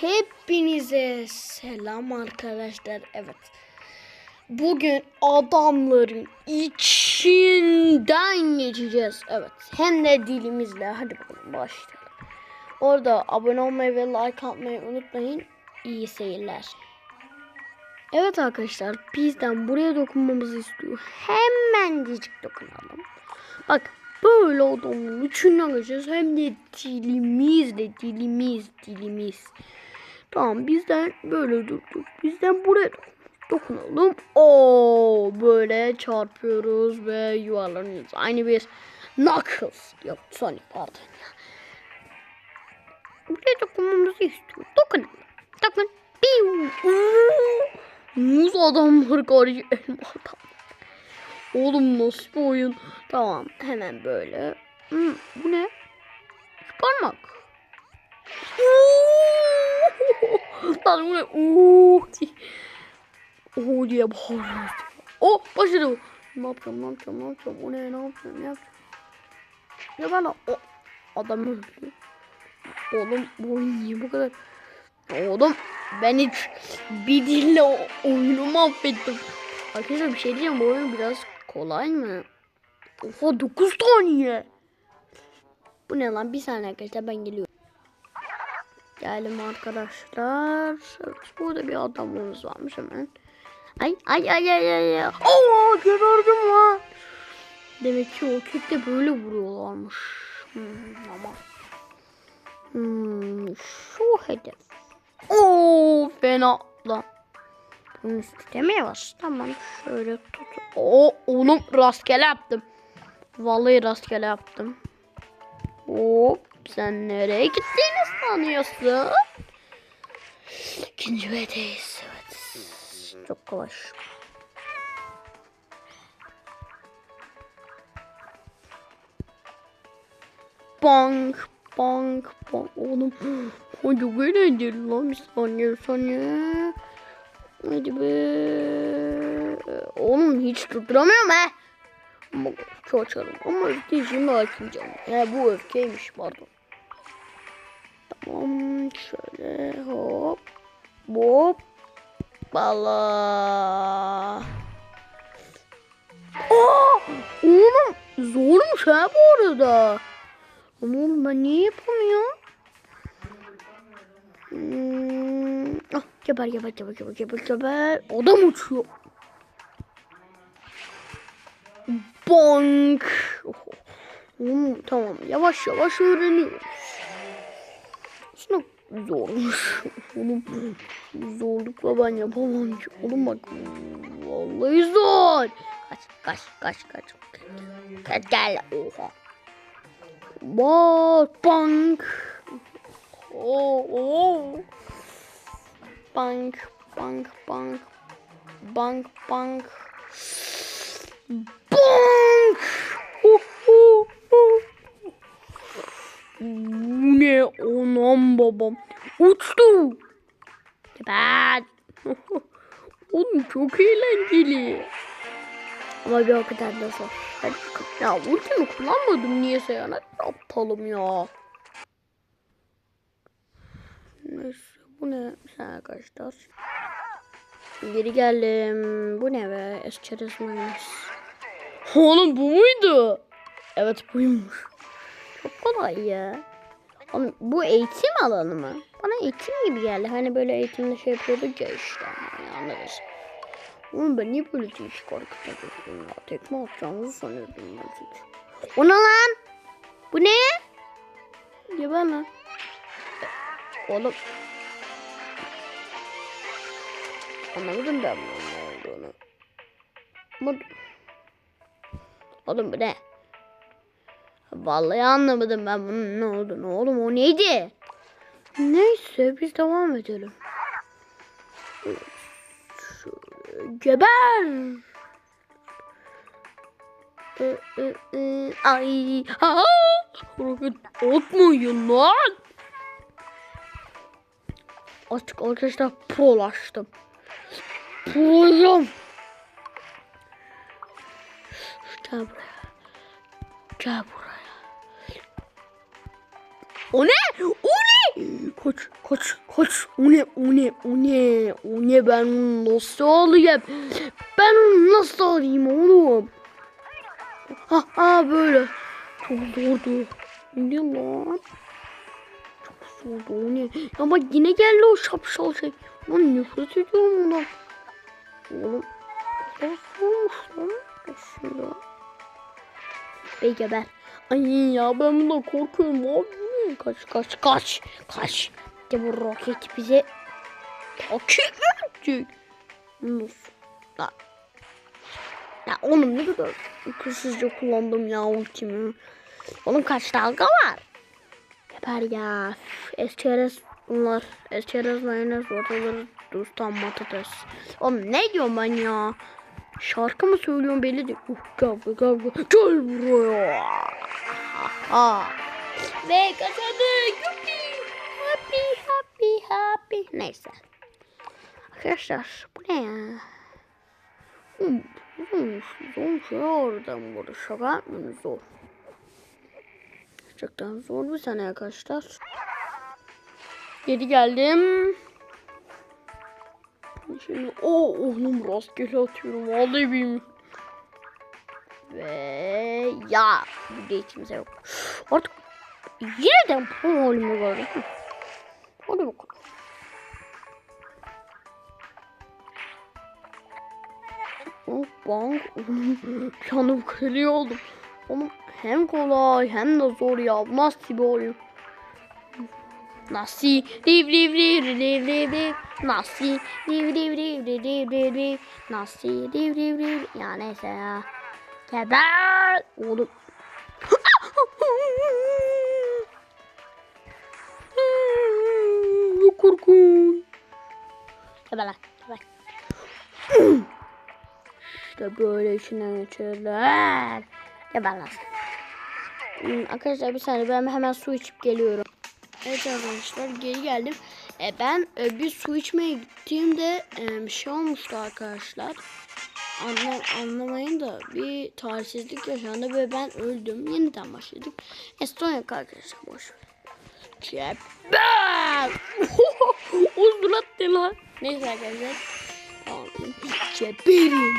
Hepinize selam arkadaşlar. Evet. Bugün adamların içinden geçeceğiz. Evet. Hem de dilimizle. Hadi bakalım başlayalım. Orada abone olmayı ve like atmayı unutmayın. İyi seyirler. Evet arkadaşlar bizden buraya dokunmamızı istiyor. Hemencik dokunalım. Bak böyle adamın içinden geçeceğiz. Hem de dilimizle dilimiz dilimiz. Tamam bizden böyle durduk. Bizden buraya dokunalım. O böyle çarpıyoruz ve yuvarlanıyoruz. Aynı bir Knuckles. Yok Sonic pardon ya. Buraya dokunmamızı istiyor. Dokunalım. Dokun. Piu. Muz adamlar karşı elma adam. Oğlum nasıl bir oyun? Tamam hemen böyle. Hmm, bu ne? Parmak. Lan bu ne? Oo diye bağırıyor. Oh başladı. Ne yapacağım ne yapacağım ne yapacağım? O ne ne yapacağım ne yapacağım? Ya ben o adam öldü. Oğlum bu oyun niye bu kadar? Oğlum ben hiç bir dille oyunu mahvettim. Arkadaşlar bir şey diyeceğim bu oyun biraz kolay mı? Oha 9 saniye. Bu ne lan? Bir saniye arkadaşlar ben geliyorum. Geldim arkadaşlar. Burada bir adamımız varmış hemen. Ay ay ay ay ay. Oo geberdim lan. Demek ki o kekte böyle vuruyorlarmış. Hmm, ama. Hmm, şu hedef. Oo fena lan. Bunun üstünde mi var? Tamam şöyle tut. Oo oğlum rastgele yaptım. Vallahi rastgele yaptım. Hop sen nereye gittiğini sanıyorsun? İkinci vedeyiz. Evet. Çok kolay. Bank, bank, bank. Oğlum, o çok eğlenceli lan. Bir saniye, saniye. Hadi be. Oğlum hiç tutturamıyorum he. Ama çok açalım. Ama öfke şimdi açmayacağım. He bu öfkeymiş pardon. Tamam şöyle hop. Hop. Bala. Aa! Oğlum zormuş ha bu arada. Ama oğlum ben niye yapamıyorum? Hmm. Geber geber geber geber geber geber. Adam uçuyor. Bonk. Oh. Hmm, tamam yavaş yavaş öğreniyoruz. Aslında zormuş. Oğlum zorlukla ben yapamam ki. Oğlum bak vallahi zor. Kaç kaç kaç kaç. Kaç gel. Oha. Bak bank. Oo, oo. Bank bank bank. Bank bank. Bank. Uh, uh, uh. Bu ne anam babam. Uçtu. Ben. Oğlum çok eğlenceli. Ama bir o kadar da zor. Hadi bakalım. Ya ultimi kullanmadım niyeyse ya. Ne yapalım ya. Neyse bu ne sen arkadaşlar. Geri geldim. Bu ne be? Esçeriz mayonez. Oğlum bu muydu? Evet buymuş. Çok kolay ya. Oğlum, bu eğitim alanı mı? Bana eğitim gibi geldi. Hani böyle eğitimde şey yapıyorduk ya işte. Yani anladınız. Oğlum ben niye böyle hareket yapıyorum ya? Tekme atacağımızı sanıyordum ben çünkü. O ne lan? Bu ne? Ya bana. Oğlum. Anlamadım ben bunun ne olduğunu. Bu... Oğlum bu ne? Vallahi anlamadım ben bunun ne olduğunu. Oğlum o neydi? Neyse biz devam edelim. Geber. Ee, e, e, Ay. Ha! Roket atmayın lan. Artık arkadaşlar prolaştım. Proyum. Gel buraya. Gel buraya. O ne? O ne? Koç, koç, koç. O ne, o ne, o ne, o ne ben nasıl alayım? Ben nasıl alayım oğlum? Ha, ha böyle. Çok zordu. Ne lan? Çok zordu o ne? Ama yine geldi o şapşal şey. Lan nefret ediyorum ondan. Oğlum. Lan? Aslında. Bey geber. Ay ya ben bundan korkuyorum abi. Kaç kaç kaç kaç. De bu roket bize takip edecek. Nasıl? La. Ya oğlum ne kadar hırsızca kullandım ya ultimi. Oğlum kaç dalga var? Geber ya. Esçerez bunlar. Esçerez mayonez ortaları dostan patates. Oğlum ne diyorum ben ya? Şarkı mı söylüyorum belli değil. Uh, kavga kavga. Gel buraya. Ha. Ve kazandık. Yuppie. Happy happy happy. Neyse. Arkadaşlar bu ne ya? Hmm, hmm, zor şey oradan burada şaka zor. Gerçekten zor bir sene arkadaşlar. Geri geldim. Şimdi o oğlum rastgele atıyorum vallahi bilmiyorum. Ve ya burada hiç yok. Artık de bu halimi gördüm. Hadi bakalım. Oh bang. Kadar iyi oldum. Oğlum hem kolay hem de zor ya. Bu Nasıl bir oyun? Nasıl? Riv riv riv riv riv riv. Nasıl? Riv riv riv riv riv riv riv. Nasıl? Riv riv riv. Ya neyse ya. Geber. Oğlum. Çok korkun. Geber lan. Geber. İşte böyle içinden geçerler. Geber lan. Hmm, Arkadaşlar bir saniye ben hemen su içip geliyorum. Evet arkadaşlar geri geldim. E, ben e, bir su içmeye gittiğimde e, bir şey olmuştu arkadaşlar. Anlam, anlamayın da bir talihsizlik yaşandı ve ben öldüm. Yeniden başladık. Estonya arkadaşlar boş ver. Ceber! o zulattı lan. Neyse arkadaşlar. Tamam. Ceberim.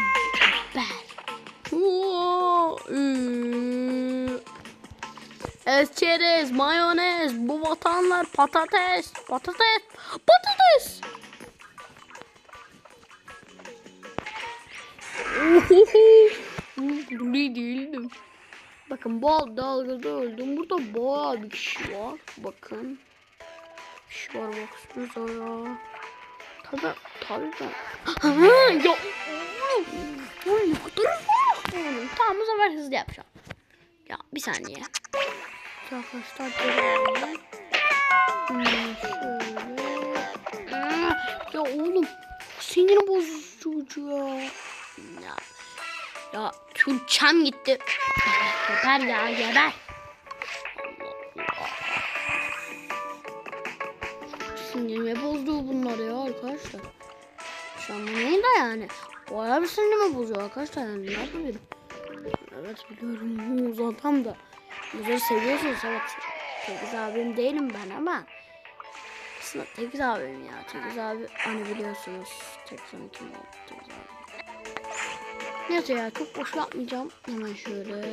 Ceber. Oo, Esçerez, mayonez, bu vatanlar patates, patates, patates. Burayı değildim. Bakın bu dalgada öldüm. Burada bayağı bir kişi var. Bakın. Bir kişi var baksanıza ya. Tabi tabi ben. Ya. Oğlum ne kadar Tamam bu sefer hızlı yapacağım. Ya bir saniye. Arkadaşlar gelelim. Hmm, şöyle. Ya oğlum sinir bozucu ya. Ya, ya Türkçem gitti. Geber ya geber. Sinirimi bozdu bunlar ya arkadaşlar. Şu an bu de yani? Bayağı bir sinirimi bozuyor arkadaşlar yani ne yapabilirim? Evet biliyorum adam da. Muz'u seviyorsunuz evet. Tekiz abim değilim ben ama. Aslında Tekiz abim ya. Tekiz abi hani biliyorsunuz. Tekiz'in kim oldu Tekiz abi. Neyse ya çok boş yapmayacağım. Hemen şöyle.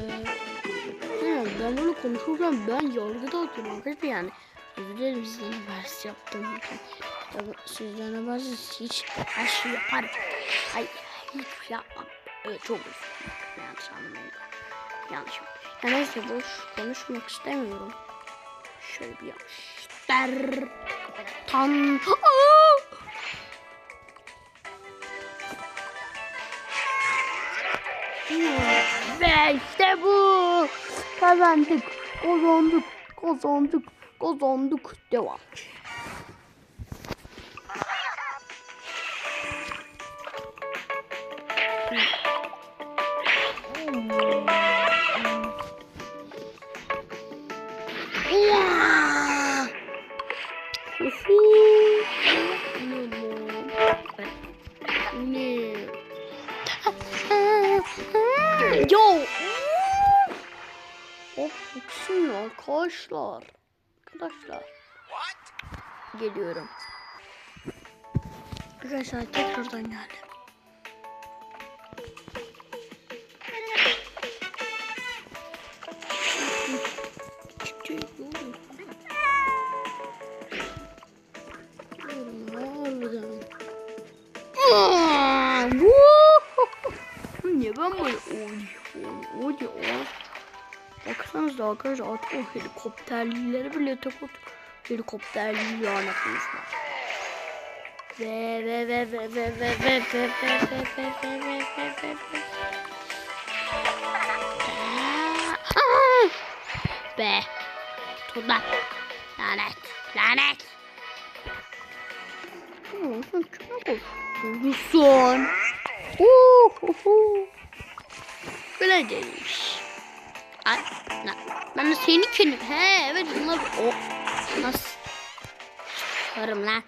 Bilmiyorum ben böyle konuşurken ben yargıda atıyorum arkadaşlar yani. Özür sizden habersiz yaptığım için. Sizden habersiz hiç her şey yaparım. Hayır hiç yapmam. Evet çok üzüldüm. Yanlış anlamayın. Yanlış Ya neyse boş konuşmak istemiyorum. Şöyle bir yapıştır. Tan. Ve işte bu. Kazandık. Kazandık. Kazandık. Kazandık. Devam. Baksanıza arkadaşlar artık o helikopterlileri bile tek ot helikopterli lanetmişler. Ve ve ve ve ve ve ve ve ve ve ve ve ve ve ve ve! Be. Tudak. Lanet. Lanet. Hmm, sen kime koşuyorsun? Uhuhu. Böyle demiş. Na, ben de seni kendim. He evet bunlar. O. Nasıl? Çıkarım lan.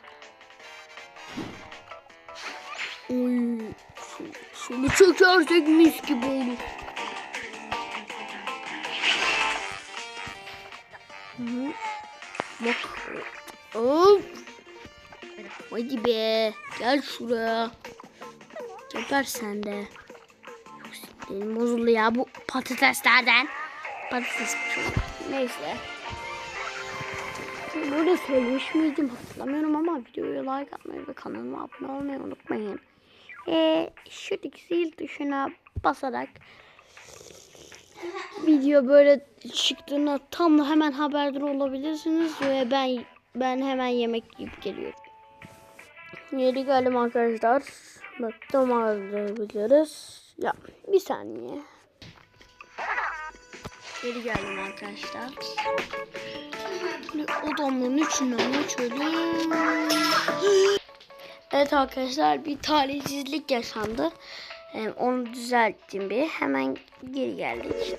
Oy. Şunu çekersek mis gibi olur. Hı -hı. Bak. Of. Hadi be. Gel şuraya. Geber sen de. Benim bozuldu ya bu patateslerden. Patates Neyse. Böyle söylemiş miydim hatırlamıyorum ama videoya like atmayı ve kanalıma abone olmayı unutmayın. Ee, şuradaki zil tuşuna basarak video böyle çıktığında tam hemen haberdar olabilirsiniz ve ben ben hemen yemek yiyip geliyorum. Yeri geldim arkadaşlar. Baktım ağırlayabiliriz. Ya bir saniye. Geri geldim arkadaşlar. Şimdi odamların içinden geçelim. Evet arkadaşlar bir talihsizlik yaşandı. Onu düzelttim bir. Hemen geri geldik.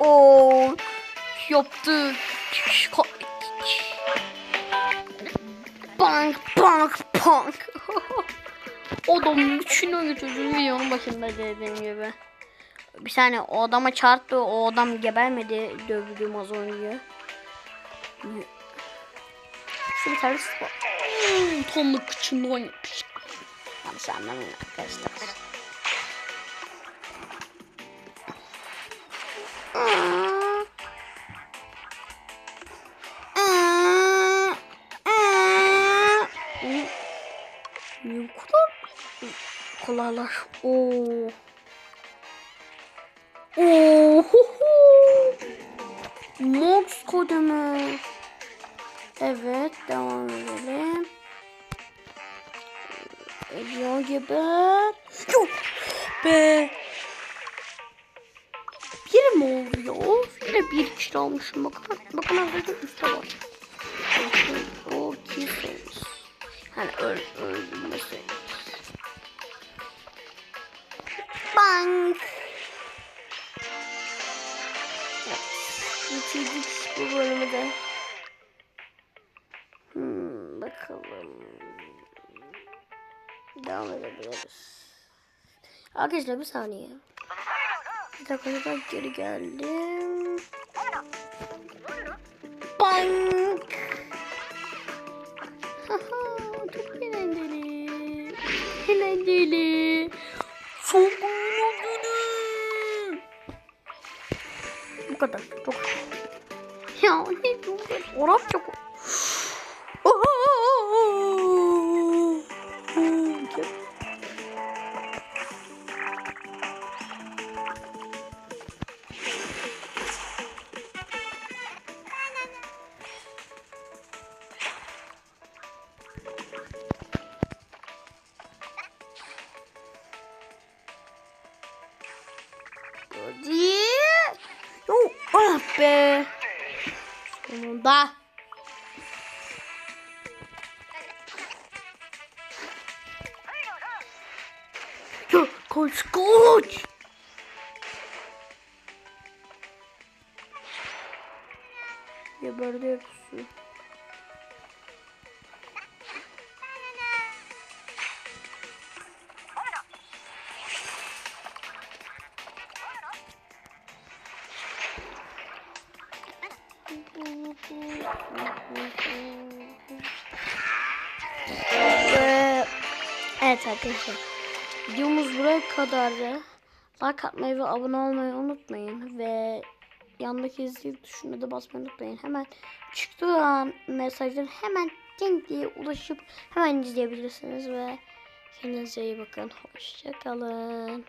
Oo yaptık. Bank bank bank. Odamın içine götürdüm videonun başında dediğim gibi. Bir saniye o adama çarptı o adam gebermedi dövdüğüm az önce. Şu bir tane var. Hmm, tonluk kıçında oynamış. Yanlış anlamayın arkadaşlar. Niye bu kadar kolaylar? Evet devam edelim. Ediyor geber. Yok be. Bir mi? Of, yine bir kişi almışım. Bakın, bakın arkadaşlar üstte var. O kisses. Hani öl, öldürmesi. Bank. Bitirdik bu bölümü de. Hmm, bakalım. Devam edebiliriz. Arkadaşlar bir saniye. Bir dakika geri geldim. Bank. Çok eğlenceli. Eğlenceli. Çok eğlenceli. Bu kadar. Çok. Ya ne bu? Arapça ko. Hadi. Yo, ah be. Não dá. Coach, coach! Geberdi. Ee, evet arkadaşlar. Videomuz buraya kadardı. Like atmayı ve abone olmayı unutmayın. Ve yandaki zil tuşuna da basmayı unutmayın. Hemen çıktığı an mesajdan hemen denk diye ulaşıp hemen izleyebilirsiniz. Ve kendinize iyi bakın. Hoşçakalın.